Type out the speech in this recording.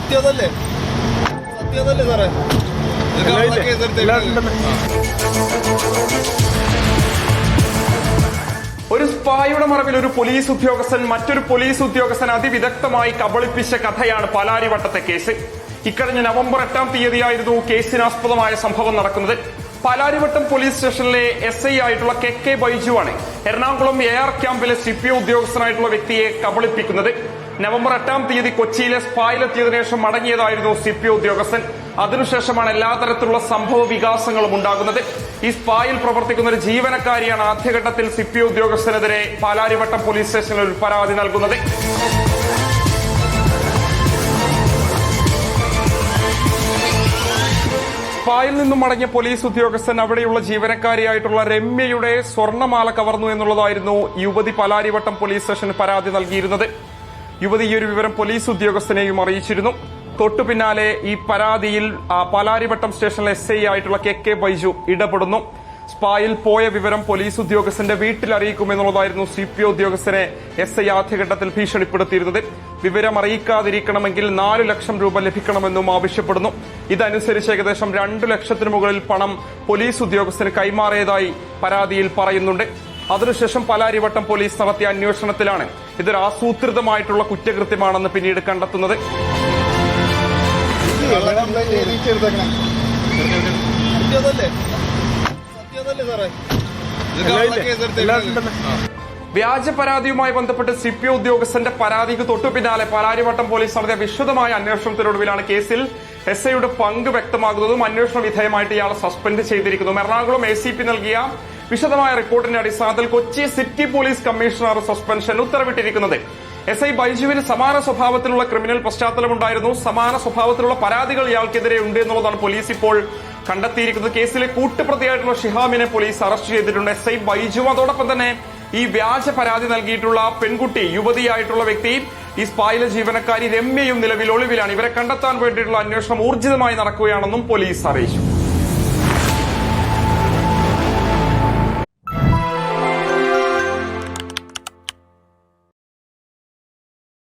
സത്യമതല്ലേ സത്യതല്ലേ സാറേ. ഒരു സ്പായുടെ മറവിൽ ഒരു പോലീസ് ഉദ്യോഗസ്ഥൻ മറ്റൊരു പോലീസ് ഉദ്യോഗസ്ഥൻ അതിവിദഗ്ധമായി കബളിപ്പിച്ച കഥയാണ് പാലാരിവട്ടത്തെ കേസ്. ഇക്കഴിഞ്ഞ നവംബർ എട്ടാം തീയതിയായിരുന്നു കേസിനാസ്പദമായ സംഭവം നടക്കുന്നത്. പാലാരിവട്ടം പോലീസ് സ്റ്റേഷനിലെ എസ് ഐ ആയിട്ടുള്ള കെ കെ ബൈജു ആണ് എറണാകുളം എ ആർ ക്യാമ്പിലെ സി പി ഉദ്യോഗസ്ഥനായിട്ടുള്ള വ്യക്തിയെ കബളിപ്പിക്കുന്നത്. നവംബർ എട്ടാം തീയതി കൊച്ചിയിലെ സ്പായിലെത്തിയതിനു ശേഷം മടങ്ങിയതായിരുന്നു സി പി ഉദ്യോഗസ്ഥൻ. അതിനുശേഷമാണ് എല്ലാ തരത്തിലുള്ള സംഭവ വികാസങ്ങളും ഉണ്ടാകുന്നത്. ഈ സ്പായിൽ പ്രവർത്തിക്കുന്ന ഒരു ജീവനക്കാരിയാണ് ആദ്യഘട്ടത്തിൽ സി പി ഉദ്യോഗസ്ഥനെതിരെ പാലാരിവട്ടം പോലീസ് സ്റ്റേഷനിൽ ഒരു പരാതി നൽകുന്നത്. പായിൽ നിന്നും മടങ്ങിയ പോലീസ് ഉദ്യോഗസ്ഥൻ അവിടെയുള്ള ജീവനക്കാരിയായിട്ടുള്ള രമ്യയുടെ സ്വർണമാല കവർന്നു എന്നുള്ളതായിരുന്നു യുവതി പലാരിവട്ടം പോലീസ് സ്റ്റേഷന് പരാതി നൽകിയിരുന്നത്. യുവതി ഈ ഒരു വിവരം പോലീസ് ഉദ്യോഗസ്ഥനെയും അറിയിച്ചിരുന്നു. തൊട്ടു പിന്നാലെ ഈ പരാതിയിൽ പാലാരിവട്ടം സ്റ്റേഷനിലെ എസ് ഐ ആയിട്ടുള്ള കെ കെ ബൈജു ഇടപെടുന്നു. സ്പായിൽ പോയ വിവരം പോലീസ് ഉദ്യോഗസ്ഥന്റെ വീട്ടിൽ അറിയിക്കുമെന്നുള്ളതായിരുന്നു സി പി ഉദ്യോഗസ്ഥനെ എസ് ഐ ആദ്യഘട്ടത്തിൽ ഭീഷണിപ്പെടുത്തിയിരുന്നത്. വിവരം അറിയിക്കാതിരിക്കണമെങ്കിൽ നാലു ലക്ഷം രൂപ ലഭിക്കണമെന്നും ആവശ്യപ്പെടുന്നു. ഇതനുസരിച്ച് ഏകദേശം രണ്ടു ലക്ഷത്തിന് മുകളിൽ പണം പോലീസ് ഉദ്യോഗസ്ഥന് കൈമാറിയതായി പരാതിയിൽ പറയുന്നുണ്ട്. അതിനുശേഷം പലാരിവട്ടം പോലീസ് നടത്തിയ അന്വേഷണത്തിലാണ് ഇതൊരു ആസൂത്രിതമായിട്ടുള്ള കുറ്റകൃത്യമാണെന്ന് പിന്നീട് കണ്ടെത്തുന്നത്. വ്യാജ പരാതിയുമായി ബന്ധപ്പെട്ട് സി പി ഉദ്യോഗസ്ഥന്റെ പരാതിക്ക് തൊട്ടു പിന്നാലെ പാലാരിവട്ടം പോലീസ് നടത്തിയ വിശദമായ അന്വേഷണത്തിനൊടുവിലാണ് കേസിൽ എസ് ഐയുടെ പങ്ക് വ്യക്തമാകുന്നതും അന്വേഷണ വിധേയമായിട്ട് ഇയാളെ സസ്പെൻഡ് ചെയ്തിരിക്കുന്നതും എറണാകുളം എ സി പി നൽകിയ വിശദമായ റിപ്പോർട്ടിന്റെ അടിസ്ഥാനത്തിൽ Kochi city police commissioner suspension ഉത്തരവിട്ടിരിക്കുന്നത്. S I ബൈജുവിന് സമാന സ്വഭാവത്തിലുള്ള ക്രിമിനൽ പശ്ചാത്തലമുണ്ടായിരുന്നു. സമാന സ്വഭാവത്തിലുള്ള പരാതികൾ ഇയാൾക്കെതിരെ ഉണ്ട് എന്നുള്ളതാണ് പോലീസ് ഇപ്പോൾ കണ്ടെത്തിയിരിക്കുന്നത്. കേസിലെ കൂട്ടുപ്രതിയായിട്ടുള്ള ഷിഹാമിനെ പോലീസ് അറസ്റ്റ് ചെയ്തിട്ടുണ്ട്. S I Baiju. അതോടൊപ്പം തന്നെ ഈ വ്യാജ പരാതി നൽകിയിട്ടുള്ള പെൺകുട്ടി യുവതിയായിട്ടുള്ള വ്യക്തി ഈ സ്പായിലെ ജീവനക്കാരി രമ്യയും നിലവിൽ ഒളിവിലാണ്. ഇവരെ കണ്ടെത്താൻ വേണ്ടിയിട്ടുള്ള അന്വേഷണം ഊർജിതമായി നടക്കുകയാണെന്നും പോലീസ് അറിയിച്ചു.